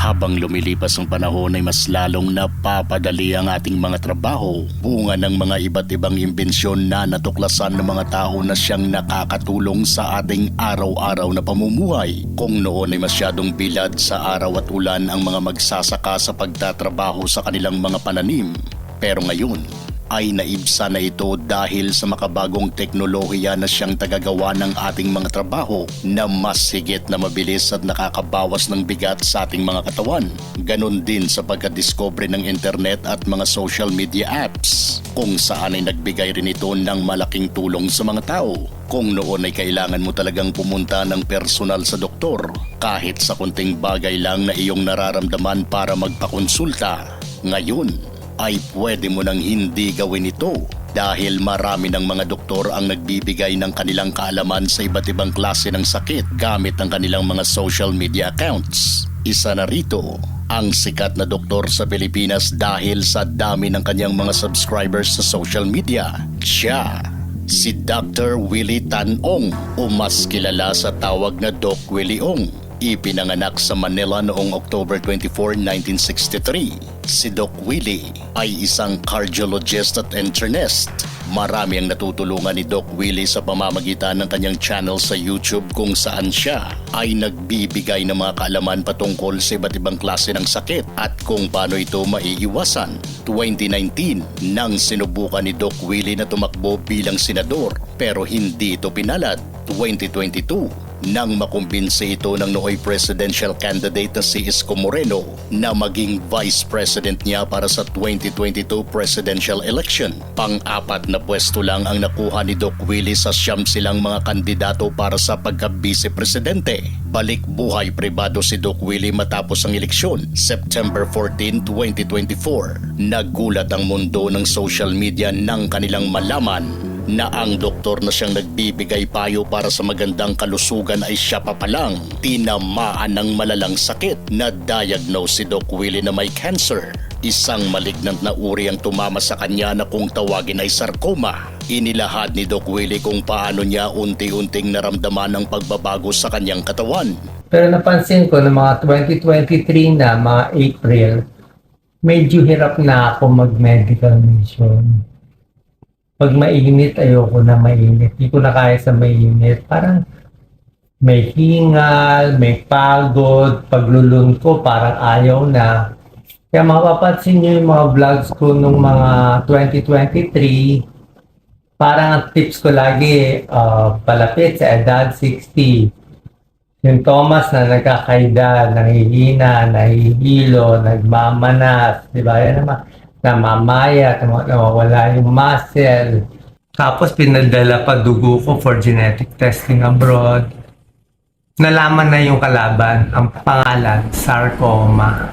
Habang lumilipas ang panahon ay mas lalong napapadali ang ating mga trabaho, bunga ng mga iba't ibang imbensyon na natuklasan ng mga tao na siyang nakakatulong sa ating araw-araw na pamumuhay. Kung noon ay masyadong bilad sa araw at ulan ang mga magsasaka sa pagtatrabaho sa kanilang mga pananim, pero ngayon ay naibsa na ito dahil sa makabagong teknolohiya na siyang tagagawa ng ating mga trabaho na mas higit na mabilis at nakakabawas ng bigat sa ating mga katawan. Ganon din sa pagkadiscovery ng internet at mga social media apps kung saan ay nagbigay rin ito ng malaking tulong sa mga tao. Kung noon ay kailangan mo talagang pumunta ng personal sa doktor kahit sa kunting bagay lang na iyong nararamdaman para magpakonsulta. Ngayon, ay pwede mo nang hindi gawin ito dahil marami ng mga doktor ang nagbibigay ng kanilang kaalaman sa iba't ibang klase ng sakit gamit ang kanilang mga social media accounts. Isa na rito ang sikat na doktor sa Pilipinas dahil sa dami ng kanyang mga subscribers sa social media. Siya, si Dr. Willie Tan Ong o mas kilala sa tawag na Doc Willie Ong. Ipinanganak sa Manila noong October 24, 1963. Si Doc Willie ay isang cardiologist at internist. Marami ang natutulungan ni Doc Willie sa pamamagitan ng kanyang channel sa YouTube kung saan siya ay nagbibigay ng mga kaalaman patungkol sa iba't ibang klase ng sakit at kung paano ito maiiwasan. 2019 nang sinubukan ni Doc Willie na tumakbo bilang senador pero hindi ito pinalad. 2022 nang makumbinsi ito ng nooy presidential candidate na si Isko Moreno na maging vice president niya para sa 2022 presidential election. Pang-apat na pwesto lang ang nakuha ni Doc Willie sa siyam silang mga kandidato para sa pagka-vice presidente. Balik buhay pribado si Doc Willie matapos ang eleksyon, September 14, 2024. Nagulat ang mundo ng social media nang kanilang malaman na ang doktor na siyang nagbibigay payo para sa magandang kalusugan ay siya pa palang tinamaan ng malalang sakit na diagnose si Doc Willie na may cancer. Isang malignant na uri ang tumama sa kanya na kung tawagin ay sarcoma. Inilahad ni Doc Willie kung paano niya unti-unting naramdaman ang pagbabago sa kanyang katawan. Pero napansin ko na mga 2023 na, mga April, medyo hirap na ako mag-medical mission. Pag mainit, ayoko na mainit. Hindi ko na kaya sa mainit. Parang may hingal, may pagod, paglulun ko, parang ayaw na. Kaya mapapansin nyo yung mga vlogs ko nung mga 2023, parang ang tips ko lagi, uh, palapit sa edad 60. Yung Thomas na nagkakaida, nangihina, nahihilo, nagmamanas, di ba? Yan naman, namamaya, nam- nawawala yung muscle. Tapos pinadala pa dugo ko for genetic testing abroad. Nalaman na yung kalaban, ang pangalan, sarcoma.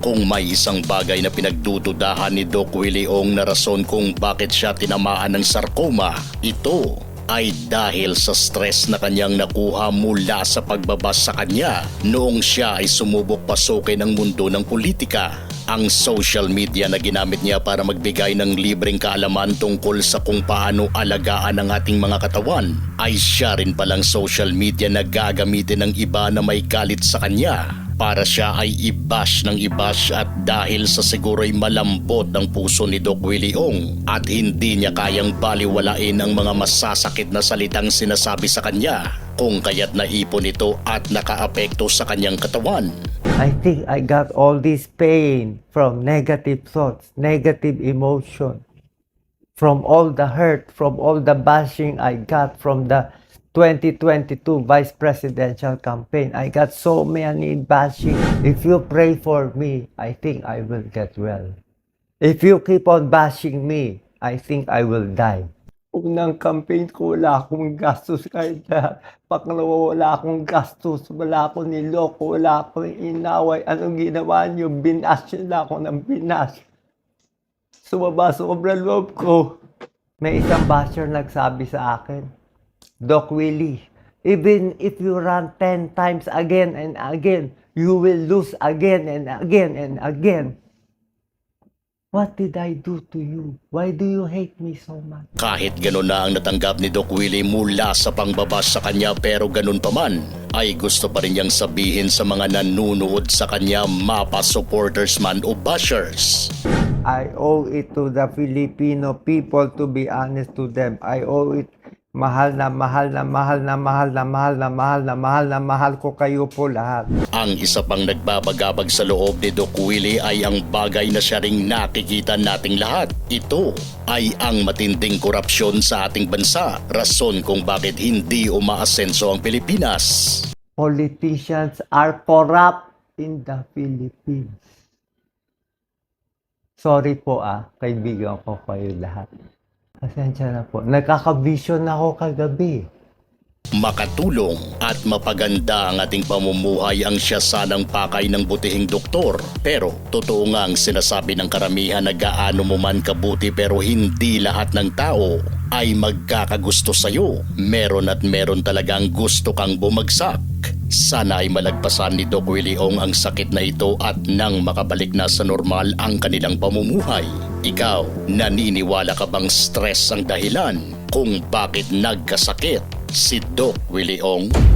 Kung may isang bagay na pinagdududahan ni Doc Willie Ong na rason kung bakit siya tinamaan ng sarcoma, ito ay dahil sa stress na kanyang nakuha mula sa pagbabas sa kanya noong siya ay sumubok pasukin ang mundo ng politika. Ang social media na ginamit niya para magbigay ng libreng kaalaman tungkol sa kung paano alagaan ang ating mga katawan ay siya rin palang social media na gagamitin ng iba na may galit sa kanya para siya ay ibash ng ibash at dahil sa siguro'y malambot ang puso ni Doc Willie Ong at hindi niya kayang baliwalain ang mga masasakit na salitang sinasabi sa kanya kung kaya't naipon ito at nakaapekto sa kanyang katawan. I think I got all this pain from negative thoughts, negative emotion, from all the hurt, from all the bashing I got from the 2022 vice presidential campaign. I got so many bashing. If you pray for me, I think I will get well. If you keep on bashing me, I think I will die. Unang campaign ko, wala akong gastos kahit na pangalawa, wala akong gastos, wala akong niloko, wala akong inaway. Anong ginawa niyo? Binash niyo na ako ng binash. Sumaba sobrang loob ko. May isang basher nagsabi sa akin, Doc Willie, even if you run 10 times again and again, you will lose again and again and again. What did I do to you? Why do you hate me so much? Kahit ganun na ang natanggap ni Doc Willie mula sa pangbabas sa kanya pero ganun pa man, ay gusto pa rin niyang sabihin sa mga nanunood sa kanya mapa supporters man o bashers. I owe it to the Filipino people to be honest to them. I owe it mahal na mahal na mahal na mahal na mahal na mahal na mahal na mahal ko kayo po lahat. Ang isa pang nagbabagabag sa loob ni Doc Willie ay ang bagay na siya ring nakikita nating lahat. Ito ay ang matinding korupsyon sa ating bansa. Rason kung bakit hindi umaasenso ang Pilipinas. Politicians are corrupt in the Philippines. Sorry po ah, kaibigan ko kayo lahat. Pasensya na po. Nagkaka-vision ako kagabi. Makatulong at mapaganda ang ating pamumuhay ang siya sanang pakay ng butihing doktor. Pero totoo nga ang sinasabi ng karamihan na gaano mo man kabuti pero hindi lahat ng tao ay magkakagusto sa'yo. Meron at meron talagang gusto kang bumagsak. Sana ay malagpasan ni Doc Willie Ong ang sakit na ito at nang makabalik na sa normal ang kanilang pamumuhay. Ikaw, naniniwala ka bang stress ang dahilan kung bakit nagkasakit si Doc Willie Ong?